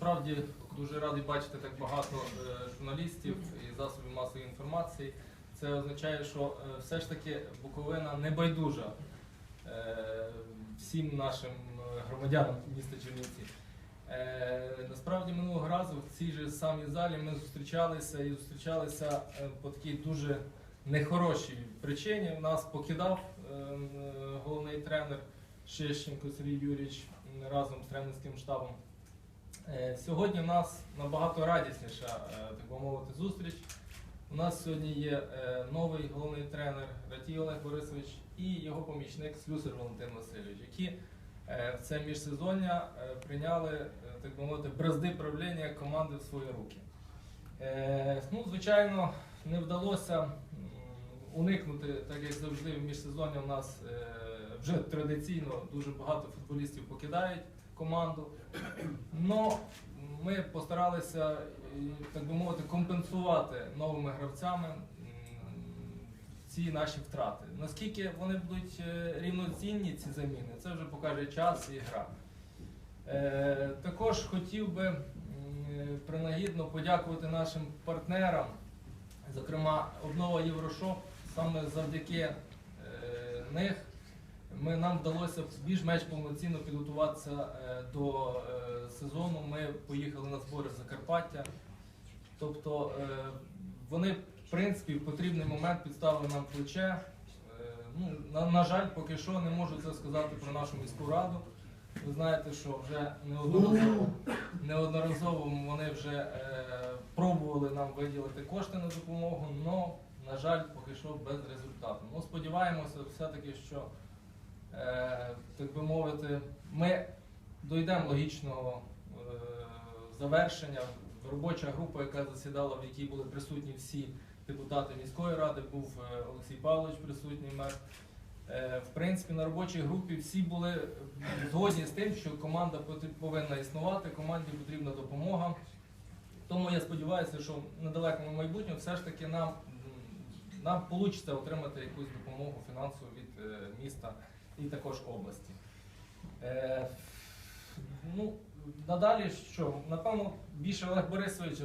насправді дуже радий бачити так багато е, журналістів і засобів масової інформації. Це означає, що е, все ж таки Буковина не байдужа е, всім нашим громадянам міста Чернівці. Насправді минулого разу в цій же самій залі ми зустрічалися і зустрічалися по такій дуже нехорошій причині. Нас покидав головний тренер Шищенко Сергій Юрійович разом з тренерським штабом. Е, Сьогодні в нас набагато радісніша, е, так би мовити, зустріч. У нас сьогодні є е, новий головний тренер Ратій Олег Борисович і його помічник Слюсар Валентин Васильович, які в це міжсезоння прийняли, так би мовити, бразди правління команди в свої руки. Ну, звичайно, не вдалося уникнути, так як завжди в міжсезоння у нас вже традиційно дуже багато футболістів покидають команду. Но ми постаралися, так би мовити, компенсувати новими гравцями ці наші втрати. Наскільки вони будуть е, рівноцінні, ці заміни, це вже покаже час і гра. Е, Також хотів би принагідно подякувати нашим партнерам, зокрема обнова Єврошоп, саме завдяки е, них ми, нам вдалося більш-менш повноцінно підготуватися е, до е, сезону. Ми поїхали на збори в Закарпаття. Тобто е, вони, в принципі, в потрібний момент підставили нам плече. Е, ну, на, на жаль, поки що не можу це сказати про нашу міську раду. Ви знаєте, що вже неодноразово, неодноразово вони вже е, пробували нам виділити кошти на допомогу, але, на жаль, поки що без результату. Ну, сподіваємося, все-таки, що так би мовити, ми дійдемо логічного е, завершення. Робоча група, яка засідала, в якій були присутні всі депутати міської ради, був е, Олексій Павлович присутній мер. Е, В принципі, на робочій групі всі були згодні з тим, що команда повинна існувати, команді потрібна допомога. Тому я сподіваюся, що в недалекому майбутньому все ж таки нам, нам вийде отримати якусь допомогу фінансову від е, міста і також області. Е, ну, надалі що? Напевно, більше Олег Борисович